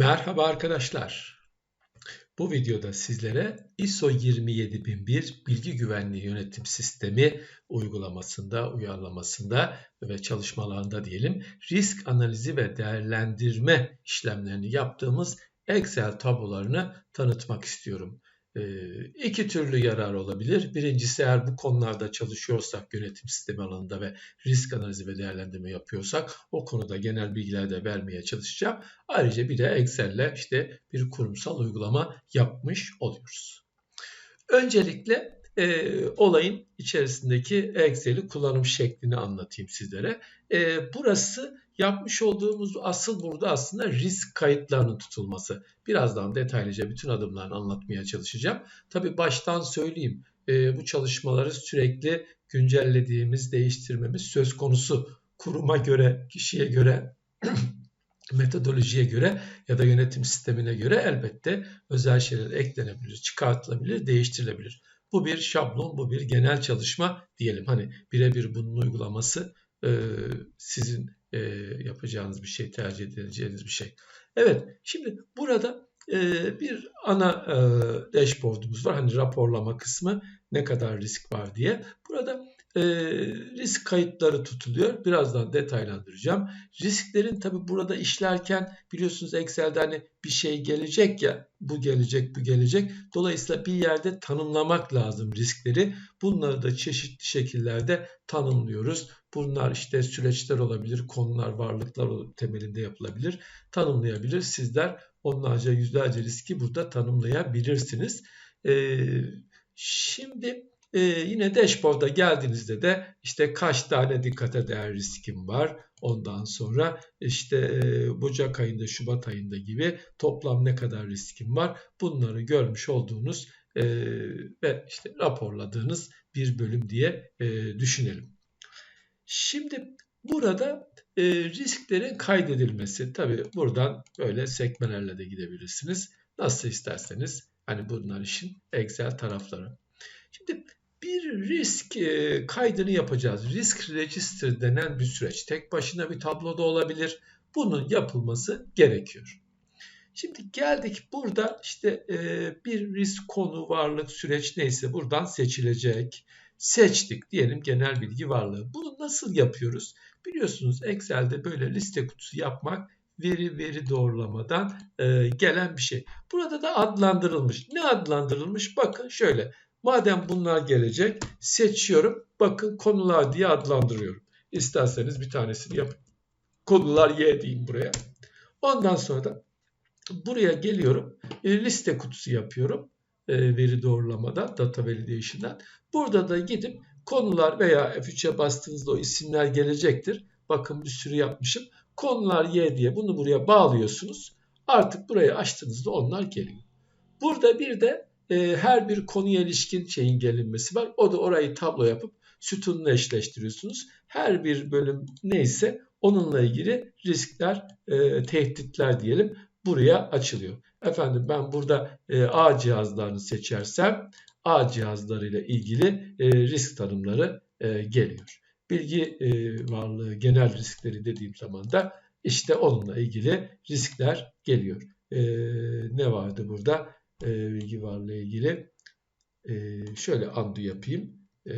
Merhaba arkadaşlar. Bu videoda sizlere ISO 27001 bilgi güvenliği yönetim sistemi uygulamasında, uyarlamasında ve çalışmalarında diyelim risk analizi ve değerlendirme işlemlerini yaptığımız Excel tablolarını tanıtmak istiyorum. Ee, iki türlü yarar olabilir. Birincisi eğer bu konularda çalışıyorsak yönetim sistemi alanında ve risk analizi ve değerlendirme yapıyorsak o konuda genel bilgiler de vermeye çalışacağım. Ayrıca bir de Excel'le işte bir kurumsal uygulama yapmış oluyoruz. Öncelikle e, olayın içerisindeki Excel'i kullanım şeklini anlatayım sizlere. E, burası yapmış olduğumuz asıl burada aslında risk kayıtlarının tutulması. Birazdan detaylıca bütün adımlarını anlatmaya çalışacağım. Tabii baştan söyleyeyim e, bu çalışmaları sürekli güncellediğimiz, değiştirmemiz söz konusu. Kuruma göre, kişiye göre metodolojiye göre ya da yönetim sistemine göre elbette özel şeyler eklenebilir, çıkartılabilir, değiştirilebilir. Bu bir şablon, bu bir genel çalışma diyelim. Hani birebir bunun uygulaması e, sizin e, yapacağınız bir şey, tercih edeceğiniz bir şey. Evet, şimdi burada e, bir ana e, dashboardumuz var. Hani raporlama kısmı ne kadar risk var diye. Burada e, risk kayıtları tutuluyor. Birazdan detaylandıracağım. Risklerin tabi burada işlerken biliyorsunuz Excel'de hani bir şey gelecek ya bu gelecek bu gelecek. Dolayısıyla bir yerde tanımlamak lazım riskleri. Bunları da çeşitli şekillerde tanımlıyoruz. Bunlar işte süreçler olabilir, konular, varlıklar temelinde yapılabilir. Tanımlayabilir. Sizler onlarca yüzlerce riski burada tanımlayabilirsiniz. Ee, şimdi e, yine dashboard'a geldiğinizde de işte kaç tane dikkate değer riskim var. Ondan sonra işte e, Ocak ayında, Şubat ayında gibi toplam ne kadar riskim var. Bunları görmüş olduğunuz e, ve işte raporladığınız bir bölüm diye e, düşünelim. Şimdi burada e, risklerin kaydedilmesi. Tabi buradan böyle sekmelerle de gidebilirsiniz. Nasıl isterseniz. Hani bunlar işin Excel tarafları. Şimdi bir risk e, kaydını yapacağız. Risk register denen bir süreç. Tek başına bir tabloda olabilir. Bunun yapılması gerekiyor. Şimdi geldik burada işte e, bir risk konu varlık süreç neyse buradan seçilecek. Seçtik diyelim genel bilgi varlığı. Bunu nasıl yapıyoruz? Biliyorsunuz Excel'de böyle liste kutusu yapmak veri veri doğrulamadan e, gelen bir şey. Burada da adlandırılmış. Ne adlandırılmış? Bakın şöyle Madem bunlar gelecek seçiyorum. Bakın konular diye adlandırıyorum. İsterseniz bir tanesini yapın. Konular Y diyeyim buraya. Ondan sonra da buraya geliyorum. E, liste kutusu yapıyorum. E, veri doğrulamada data validation'dan. Burada da gidip konular veya F3'e bastığınızda o isimler gelecektir. Bakın bir sürü yapmışım. Konular Y diye bunu buraya bağlıyorsunuz. Artık burayı açtığınızda onlar geliyor. Burada bir de e, her bir konuya ilişkin şeyin gelinmesi var. O da orayı tablo yapıp sütunla eşleştiriyorsunuz. Her bir bölüm neyse onunla ilgili riskler, e, tehditler diyelim buraya açılıyor. Efendim ben burada e, A cihazlarını seçersem A cihazlarıyla ilgili e, risk tanımları e, geliyor. Bilgi e, varlığı genel riskleri dediğim zaman da işte onunla ilgili riskler geliyor. E, ne vardı burada? E, bilgi varlığı ilgili e, şöyle undo yapayım. E,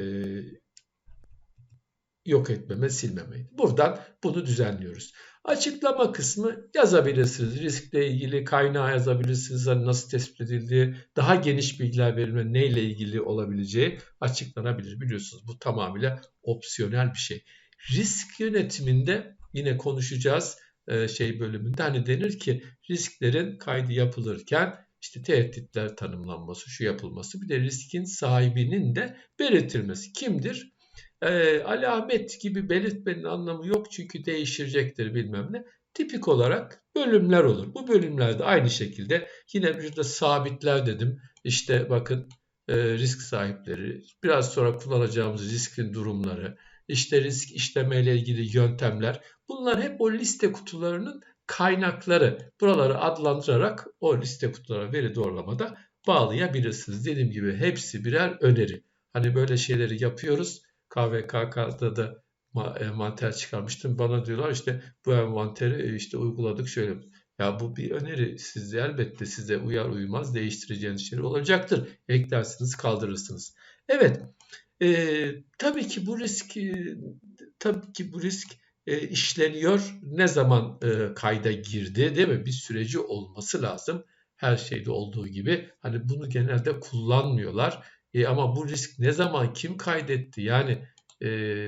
yok etmeme, silmeme. Buradan bunu düzenliyoruz. Açıklama kısmı yazabilirsiniz. Riskle ilgili kaynağı yazabilirsiniz. Hani nasıl tespit edildiği, daha geniş bilgiler verilme, neyle ilgili olabileceği açıklanabilir. Biliyorsunuz bu tamamıyla opsiyonel bir şey. Risk yönetiminde yine konuşacağız e, şey bölümünde. Hani denir ki risklerin kaydı yapılırken işte tehditler tanımlanması, şu yapılması bir de riskin sahibinin de belirtilmesi. Kimdir? E, alamet gibi belirtmenin anlamı yok çünkü değiştirecektir bilmem ne. Tipik olarak bölümler olur. Bu bölümlerde aynı şekilde yine bir de sabitler dedim. İşte bakın e, risk sahipleri, biraz sonra kullanacağımız riskin durumları, işte risk işleme ile ilgili yöntemler. Bunlar hep o liste kutularının kaynakları buraları adlandırarak o liste kutulara veri doğrulamada bağlayabilirsiniz. Dediğim gibi hepsi birer öneri. Hani böyle şeyleri yapıyoruz. KVKK'da da envanter çıkarmıştım. Bana diyorlar işte bu envanteri e, işte uyguladık şöyle. Ya bu bir öneri. Siz elbette size uyar uymaz değiştireceğiniz şeyler olacaktır. Eklersiniz, kaldırırsınız. Evet. E, tabii ki bu risk tabii ki bu risk e, işleniyor. Ne zaman e, kayda girdi değil mi? Bir süreci olması lazım. Her şeyde olduğu gibi. Hani bunu genelde kullanmıyorlar. E, ama bu risk ne zaman kim kaydetti? Yani e,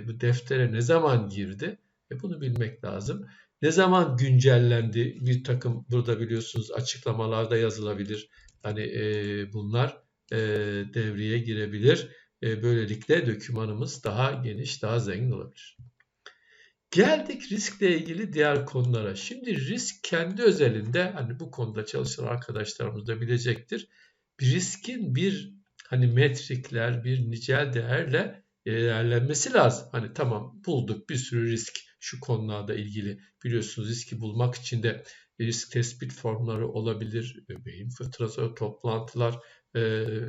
bu deftere ne zaman girdi? E, bunu bilmek lazım. Ne zaman güncellendi? Bir takım burada biliyorsunuz açıklamalarda yazılabilir. Hani e, bunlar e, devreye girebilir. E, böylelikle dokümanımız daha geniş, daha zengin olabilir. Geldik riskle ilgili diğer konulara. Şimdi risk kendi özelinde hani bu konuda çalışan arkadaşlarımız da bilecektir. Bir riskin bir hani metrikler, bir nicel değerle değerlenmesi lazım. Hani tamam bulduk bir sürü risk şu konularda ilgili. Biliyorsunuz riski bulmak için de risk tespit formları olabilir. Beyin fırtınası, toplantılar, e,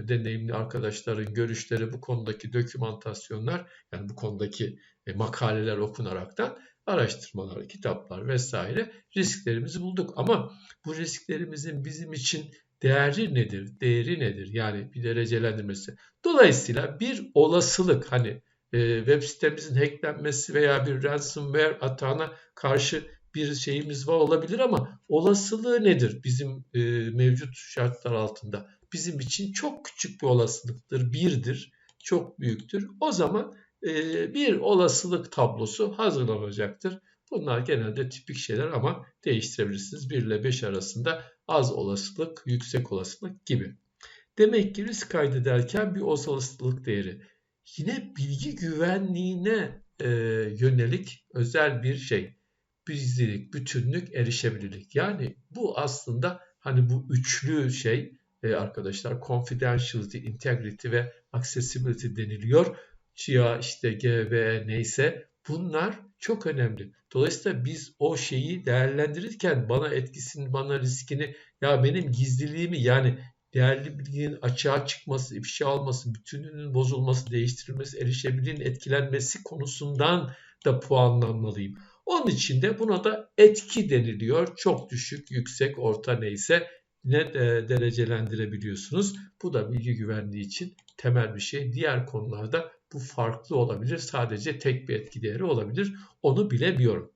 deneyimli arkadaşların görüşleri, bu konudaki dokümantasyonlar, yani bu konudaki e, makaleler okunaraktan araştırmalar, kitaplar vesaire risklerimizi bulduk. Ama bu risklerimizin bizim için değeri nedir? Değeri nedir? Yani bir derecelendirmesi. Dolayısıyla bir olasılık hani e, web sitemizin hacklenmesi veya bir ransomware atağına karşı bir şeyimiz var olabilir ama olasılığı nedir bizim e, mevcut şartlar altında? Bizim için çok küçük bir olasılıktır, birdir, çok büyüktür. O zaman e, bir olasılık tablosu hazırlanacaktır. Bunlar genelde tipik şeyler ama değiştirebilirsiniz. 1 ile 5 arasında az olasılık, yüksek olasılık gibi. Demek ki risk kaydederken bir olasılık değeri. Yine bilgi güvenliğine e, yönelik özel bir şey. Gizlilik, bütünlük, erişebilirlik. Yani bu aslında hani bu üçlü şey e, arkadaşlar confidentiality, integrity ve accessibility deniliyor. CIA işte GB neyse bunlar çok önemli. Dolayısıyla biz o şeyi değerlendirirken bana etkisini, bana riskini ya benim gizliliğimi yani değerli bilginin açığa çıkması, ifşa alması, bütünlüğünün bozulması, değiştirilmesi, erişebilirliğin etkilenmesi konusundan da puanlanmalıyım. Onun için de buna da etki deniliyor. Çok düşük, yüksek, orta neyse ne derecelendirebiliyorsunuz. Bu da bilgi güvenliği için temel bir şey. Diğer konularda bu farklı olabilir. Sadece tek bir etki değeri olabilir. Onu bilemiyorum.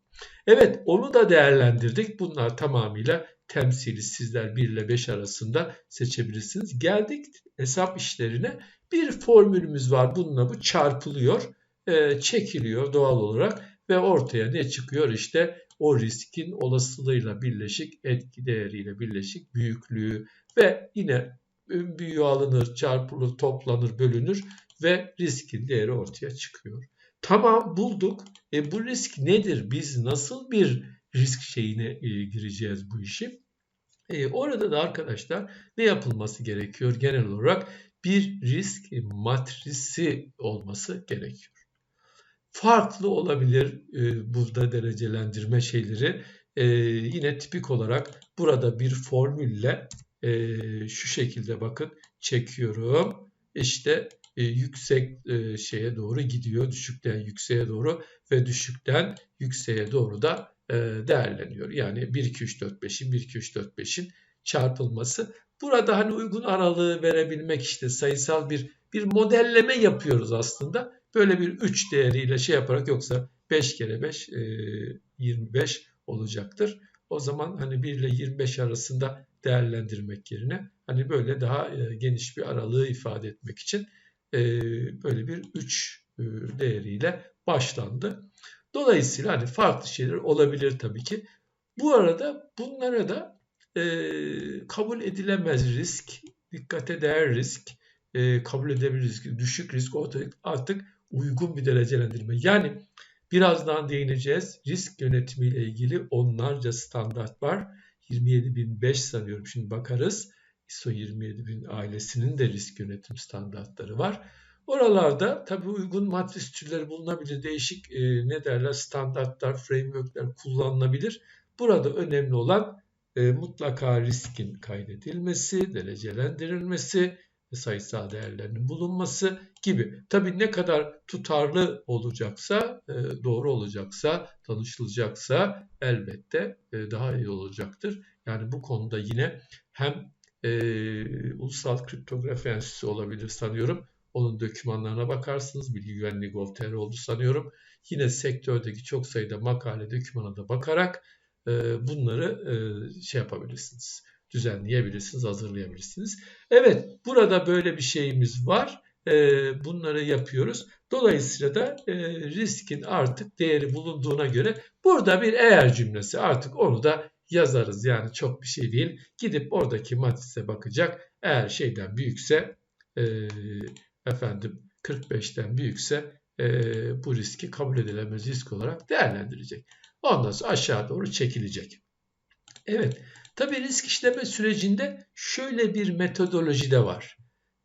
Evet onu da değerlendirdik. Bunlar tamamıyla temsili sizler 1 ile 5 arasında seçebilirsiniz. Geldik hesap işlerine. Bir formülümüz var. Bununla bu çarpılıyor, e, çekiliyor doğal olarak ve ortaya ne çıkıyor? İşte o riskin olasılığıyla birleşik, etki değeriyle birleşik büyüklüğü ve yine büyüğü alınır, çarpılır, toplanır, bölünür ve riskin değeri ortaya çıkıyor. Tamam bulduk. E bu risk nedir? Biz nasıl bir risk şeyine e, gireceğiz bu işi? E, orada da arkadaşlar ne yapılması gerekiyor? Genel olarak bir risk matrisi olması gerekiyor. Farklı olabilir e, burada derecelendirme şeyleri. E, yine tipik olarak burada bir formülle e, şu şekilde bakın çekiyorum. İşte e, yüksek e, şeye doğru gidiyor. Düşükten yükseğe doğru ve düşükten yükseğe doğru da e, değerleniyor. Yani 1 2 3 4 5'in 1 2 3 4 5'in çarpılması. Burada hani uygun aralığı verebilmek işte sayısal bir bir modelleme yapıyoruz aslında. Böyle bir 3 değeriyle şey yaparak yoksa 5 kere 5 e, 25 olacaktır. O zaman hani 1 ile 25 arasında değerlendirmek yerine hani böyle daha e, geniş bir aralığı ifade etmek için e, böyle bir 3 e, değeriyle başlandı. Dolayısıyla hani farklı şeyler olabilir tabii ki. Bu arada bunlara da e, kabul edilemez risk, dikkate değer risk, e, kabul edebilir risk, düşük risk ortaya artık uygun bir derecelendirme. Yani birazdan değineceğiz. Risk yönetimiyle ilgili onlarca standart var. 27005 sanıyorum şimdi bakarız. ISO 27000 ailesinin de risk yönetim standartları var. Oralarda tabii uygun matris türleri bulunabilir. Değişik e, ne derler standartlar, frameworkler kullanılabilir. Burada önemli olan e, mutlaka riskin kaydedilmesi, derecelendirilmesi sayısal değerlerinin bulunması gibi. Tabii ne kadar tutarlı olacaksa, e, doğru olacaksa, tanışılacaksa elbette e, daha iyi olacaktır. Yani bu konuda yine hem e, Ulusal Kriptografi Enstitüsü olabilir sanıyorum. Onun dokümanlarına bakarsınız. Bilgi Güvenliği Gov.tr oldu sanıyorum. Yine sektördeki çok sayıda makale, dokümana da bakarak e, bunları e, şey yapabilirsiniz düzenleyebilirsiniz, hazırlayabilirsiniz. Evet, burada böyle bir şeyimiz var. Ee, bunları yapıyoruz. Dolayısıyla da e, riskin artık değeri bulunduğuna göre burada bir eğer cümlesi artık onu da yazarız. Yani çok bir şey değil. Gidip oradaki matrise bakacak. Eğer şeyden büyükse e, efendim 45'ten büyükse e, bu riski kabul edilemez risk olarak değerlendirecek. Ondan sonra aşağı doğru çekilecek. Evet. Tabi risk işleme sürecinde şöyle bir metodoloji de var.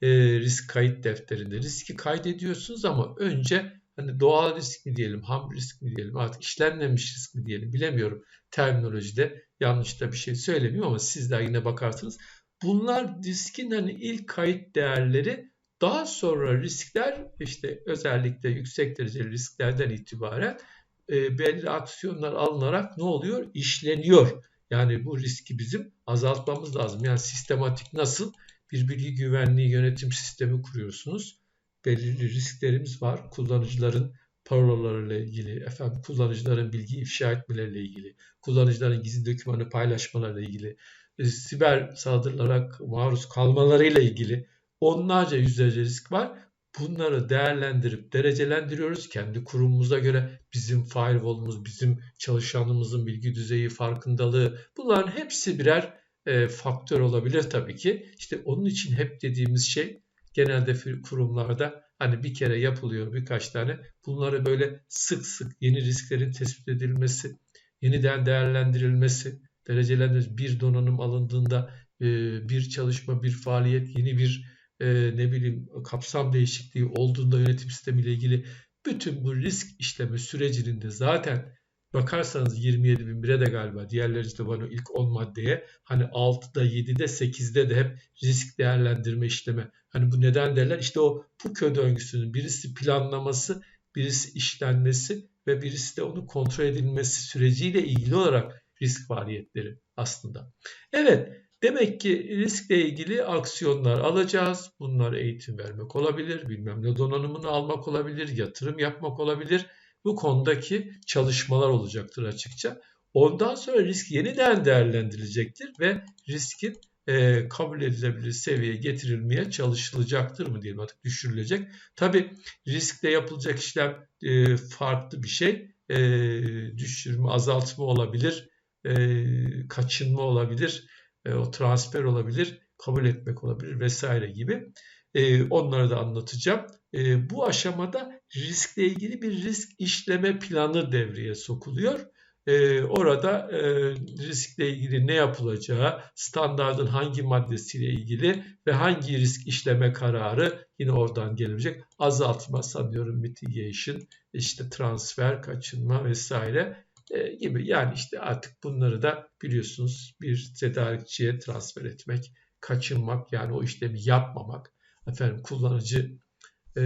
E, risk kayıt defterinde riski kaydediyorsunuz ama önce hani doğal risk mi diyelim, ham risk mi diyelim, artık işlenmemiş risk mi diyelim bilemiyorum. Terminolojide yanlış da bir şey söylemiyorum ama sizler yine bakarsınız. Bunlar riskin hani ilk kayıt değerleri daha sonra riskler işte özellikle yüksek dereceli risklerden itibaren e, belli aksiyonlar alınarak ne oluyor? İşleniyor. Yani bu riski bizim azaltmamız lazım. Yani sistematik nasıl bir bilgi güvenliği yönetim sistemi kuruyorsunuz. Belirli risklerimiz var. Kullanıcıların parolalarıyla ilgili, efendim kullanıcıların bilgi ifşa etmeleriyle ilgili, kullanıcıların gizli dokümanı paylaşmalarıyla ilgili, e, siber saldırılara maruz kalmalarıyla ilgili onlarca yüzlerce risk var. Bunları değerlendirip derecelendiriyoruz. Kendi kurumumuza göre bizim firewall'umuz, bizim çalışanımızın bilgi düzeyi, farkındalığı bunların hepsi birer e, faktör olabilir tabii ki. İşte onun için hep dediğimiz şey genelde kurumlarda hani bir kere yapılıyor birkaç tane. Bunları böyle sık sık yeni risklerin tespit edilmesi, yeniden değerlendirilmesi, derecelendirilmesi, bir donanım alındığında e, bir çalışma, bir faaliyet, yeni bir e, ne bileyim kapsam değişikliği olduğunda yönetim sistemiyle ilgili bütün bu risk işleme sürecinin de zaten bakarsanız 27 bin bire de galiba diğerleri de bana ilk 10 maddeye hani 6'da 7'de 8'de de hep risk değerlendirme işleme. Hani bu neden derler? İşte o bu kö döngüsünün birisi planlaması, birisi işlenmesi ve birisi de onu kontrol edilmesi süreciyle ilgili olarak risk faaliyetleri aslında. Evet Demek ki riskle ilgili aksiyonlar alacağız. Bunlar eğitim vermek olabilir, bilmem ne donanımını almak olabilir, yatırım yapmak olabilir. Bu konudaki çalışmalar olacaktır açıkça. Ondan sonra risk yeniden değerlendirilecektir ve riskin e, kabul edilebilir seviyeye getirilmeye çalışılacaktır mı diyelim artık düşürülecek. Tabi riskle yapılacak işlem e, farklı bir şey. E, düşürme, azaltma olabilir, e, kaçınma olabilir e, o transfer olabilir, kabul etmek olabilir vesaire gibi. E, onları da anlatacağım. E, bu aşamada riskle ilgili bir risk işleme planı devreye sokuluyor. E, orada e, riskle ilgili ne yapılacağı, standardın hangi maddesiyle ilgili ve hangi risk işleme kararı yine oradan gelecek. Azaltma sanıyorum mitigation, işte transfer, kaçınma vesaire e, gibi. Yani işte artık bunları da biliyorsunuz bir tedarikçiye transfer etmek, kaçınmak yani o işlemi yapmamak. Efendim kullanıcı e,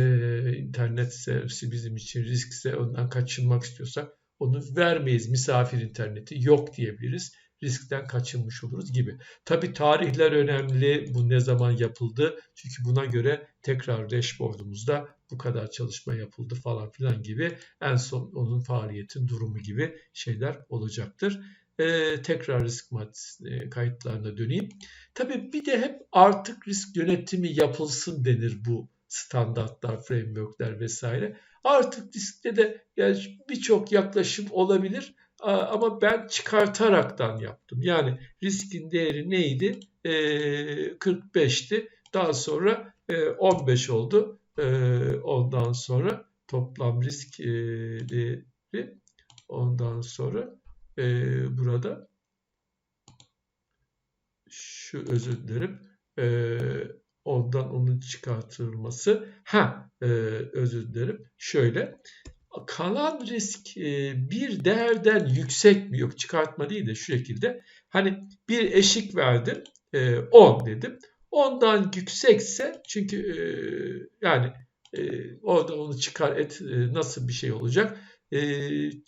internet servisi bizim için riskse ondan kaçınmak istiyorsak onu vermeyiz. Misafir interneti yok diyebiliriz. Riskten kaçınmış oluruz gibi. Tabi tarihler önemli. Bu ne zaman yapıldı? Çünkü buna göre tekrar dashboardumuzda bu kadar çalışma yapıldı falan filan gibi en son onun faaliyetin durumu gibi şeyler olacaktır. Ee, tekrar risk maddesi e, kayıtlarına döneyim. Tabii bir de hep artık risk yönetimi yapılsın denir bu standartlar, frameworkler vesaire. Artık riskte de yani birçok yaklaşım olabilir ama ben çıkartaraktan yaptım. Yani riskin değeri neydi? E, 45'ti. Daha sonra e, 15 oldu. E, ondan sonra toplam risk e, değeri ondan sonra e, burada şu özür dilerim. E, ondan onun çıkartılması. Ha e, özür dilerim. Şöyle kalan risk e, bir değerden yüksek mi? Yok çıkartma değil de şu şekilde. Hani bir eşik verdim. 10 e, dedim. Ondan yüksekse çünkü e, yani orada onu çıkar et nasıl bir şey olacak?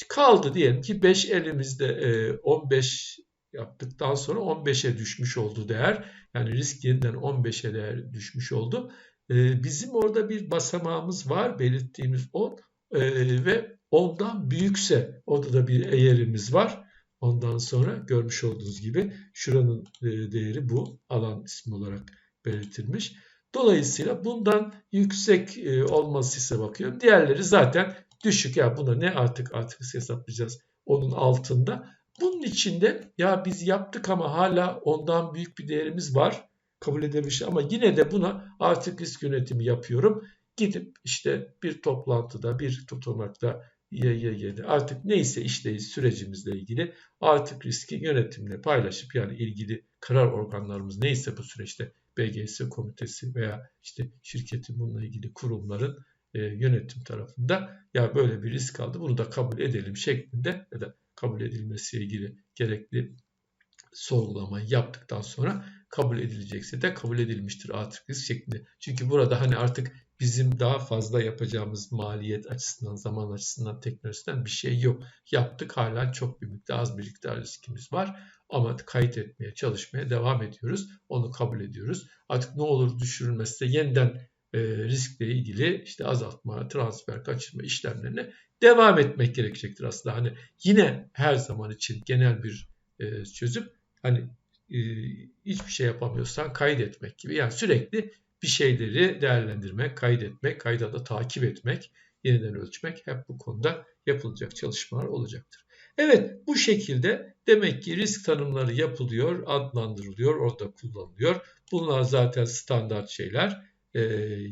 Kaldı diyelim ki 5 elimizde e, 15 yaptıktan sonra 15'e düşmüş oldu değer. Yani risk yeniden 15'e değer düşmüş oldu. Bizim orada bir basamağımız var belirttiğimiz 10 e, ve ondan büyükse orada da bir eğerimiz var. Ondan sonra görmüş olduğunuz gibi şuranın e, değeri bu alan ismi olarak belirtilmiş. Dolayısıyla bundan yüksek e, olması ise bakıyorum. Diğerleri zaten düşük. Ya buna ne artık artık hesaplayacağız onun altında. Bunun içinde ya biz yaptık ama hala ondan büyük bir değerimiz var. Kabul edebilmiş ama yine de buna artık risk yönetimi yapıyorum. Gidip işte bir toplantıda, bir tutanakta YYY'de artık neyse işleyiş sürecimizle ilgili artık riski yönetimle paylaşıp yani ilgili karar organlarımız neyse bu süreçte BGS komitesi veya işte şirketin bununla ilgili kurumların e, yönetim tarafında ya böyle bir risk aldı bunu da kabul edelim şeklinde ya da kabul edilmesiyle ilgili gerekli sorgulamayı yaptıktan sonra kabul edilecekse de kabul edilmiştir artık risk şeklinde. Çünkü burada hani artık bizim daha fazla yapacağımız maliyet açısından, zaman açısından, teknolojiden bir şey yok. Yaptık hala çok bir miktar, az bir miktar riskimiz var. Ama kayıt etmeye, çalışmaya devam ediyoruz. Onu kabul ediyoruz. Artık ne olur düşürülmesi de yeniden e, riskle ilgili işte azaltma, transfer, kaçırma işlemlerine devam etmek gerekecektir aslında. Hani yine her zaman için genel bir e, çözüm hani e, hiçbir şey yapamıyorsan kaydetmek gibi. Yani sürekli bir şeyleri değerlendirmek, kaydetmek, kayda da takip etmek, yeniden ölçmek hep bu konuda yapılacak çalışmalar olacaktır. Evet bu şekilde demek ki risk tanımları yapılıyor, adlandırılıyor, orada kullanılıyor. Bunlar zaten standart şeyler e,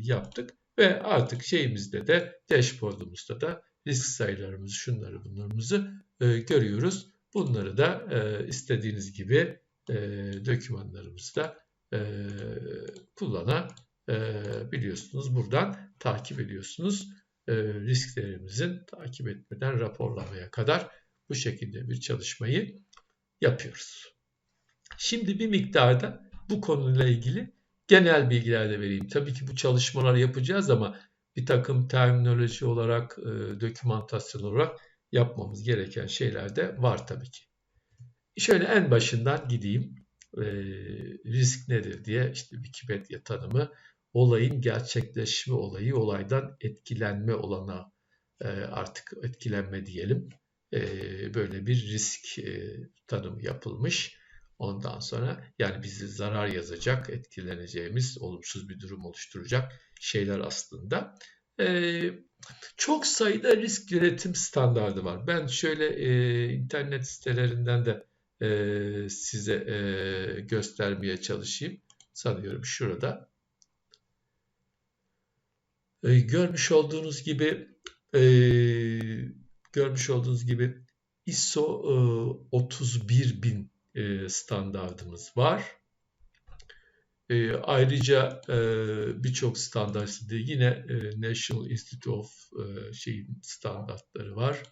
yaptık ve artık şeyimizde de dashboardumuzda da risk sayılarımızı, şunları bunlarımızı e, görüyoruz. Bunları da e, istediğiniz gibi e, dokümanlarımızda e, kullanabiliyorsunuz. Buradan takip ediyorsunuz. E, risklerimizin takip etmeden raporlamaya kadar bu şekilde bir çalışmayı yapıyoruz. Şimdi bir miktarda bu konuyla ilgili genel bilgiler de vereyim. Tabii ki bu çalışmaları yapacağız ama bir takım terminoloji olarak, e, dokümantasyon olarak yapmamız gereken şeyler de var tabii ki. Şöyle en başından gideyim. E, risk nedir diye işte Wikipedia tanımı olayın gerçekleşme olayı, olaydan etkilenme olana e, artık etkilenme diyelim. E, böyle bir risk tanımı yapılmış. Ondan sonra yani bizi zarar yazacak, etkileneceğimiz, olumsuz bir durum oluşturacak şeyler aslında. Ee, çok sayıda risk yönetim standardı var. Ben şöyle e, internet sitelerinden de e, size e, göstermeye çalışayım. Sanıyorum şurada. E, görmüş olduğunuz gibi e, görmüş olduğunuz gibi ISO e, 31000 e, standardımız var. E, ayrıca e, birçok standart yine e, National Institute of e, şeyin standartları var.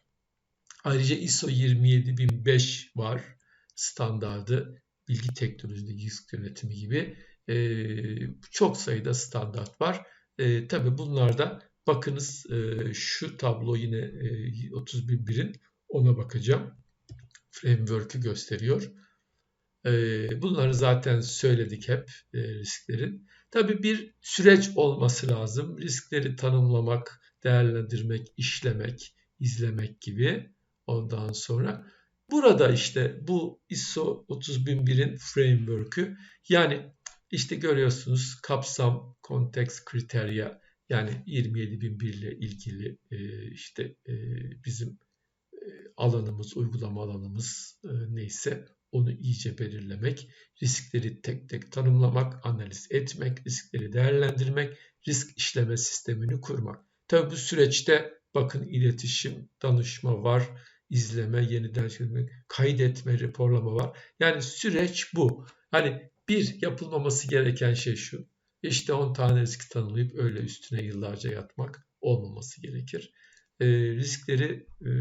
Ayrıca ISO 27005 var standardı bilgi teknolojisi risk yönetimi gibi e, çok sayıda standart var. E, Tabi bunlarda bakınız e, şu tablo yine e, 30.001'in ona bakacağım. Framework'ü gösteriyor. Ee, bunları zaten söyledik hep e, risklerin. Tabii bir süreç olması lazım. Riskleri tanımlamak, değerlendirmek, işlemek, izlemek gibi. Ondan sonra burada işte bu ISO 30001'in framework'ü yani işte görüyorsunuz kapsam, konteks, kriterya yani 27001 ile ilgili e, işte e, bizim alanımız, uygulama alanımız neyse onu iyice belirlemek, riskleri tek tek tanımlamak, analiz etmek, riskleri değerlendirmek, risk işleme sistemini kurmak. Tabi bu süreçte bakın iletişim, danışma var, izleme, yeniden çizmek, kaydetme, raporlama var. Yani süreç bu. Hani bir yapılmaması gereken şey şu. İşte 10 tane risk tanımlayıp öyle üstüne yıllarca yatmak olmaması gerekir. E, riskleri e,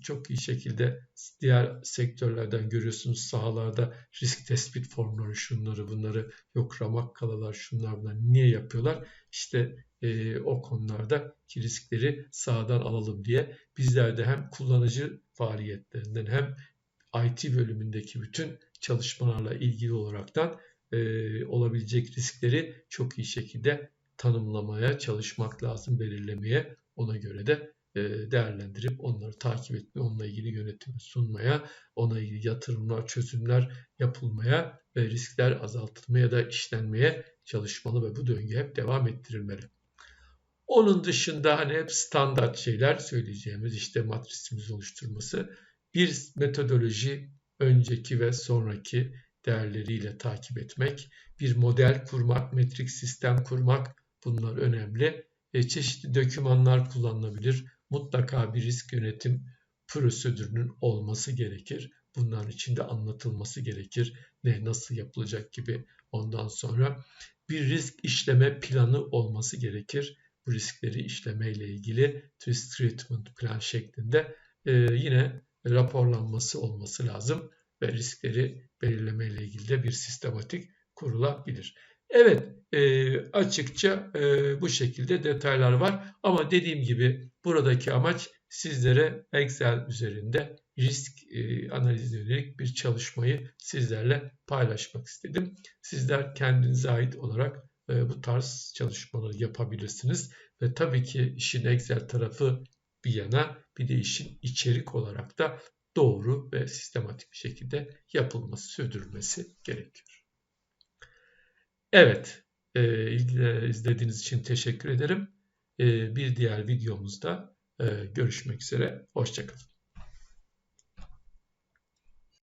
çok iyi şekilde diğer sektörlerden görüyorsunuz. Sahalarda risk tespit formları şunları bunları yok ramak kalalar şunlar bunlar niye yapıyorlar? İşte e, o konularda ki riskleri sahadan alalım diye bizler de hem kullanıcı faaliyetlerinden hem IT bölümündeki bütün çalışmalarla ilgili olaraktan e, olabilecek riskleri çok iyi şekilde tanımlamaya çalışmak lazım, belirlemeye, ona göre de değerlendirip onları takip etmeye, onunla ilgili yönetimi sunmaya, ona ilgili yatırımlar, çözümler yapılmaya ve riskler azaltılmaya da işlenmeye çalışmalı ve bu döngü hep devam ettirilmeli. Onun dışında hani hep standart şeyler söyleyeceğimiz işte matrisimizi oluşturması bir metodoloji önceki ve sonraki değerleriyle takip etmek, bir model kurmak, metrik sistem kurmak bunlar önemli. E, çeşitli dokümanlar kullanılabilir. Mutlaka bir risk yönetim prosedürünün olması gerekir. Bunların içinde anlatılması gerekir. Ne nasıl yapılacak gibi. Ondan sonra bir risk işleme planı olması gerekir. Bu riskleri işleme ile ilgili risk treatment plan şeklinde e, yine raporlanması olması lazım ve riskleri belirleme ile ilgili de bir sistematik kurulabilir. Evet e, açıkça e, bu şekilde detaylar var ama dediğim gibi buradaki amaç sizlere Excel üzerinde risk e, analizine yönelik bir çalışmayı sizlerle paylaşmak istedim. Sizler kendinize ait olarak e, bu tarz çalışmaları yapabilirsiniz ve tabii ki işin Excel tarafı bir yana bir de işin içerik olarak da doğru ve sistematik bir şekilde yapılması, sürdürülmesi gerekiyor. Evet, e, izlediğiniz için teşekkür ederim. E, bir diğer videomuzda e, görüşmek üzere. Hoşçakalın.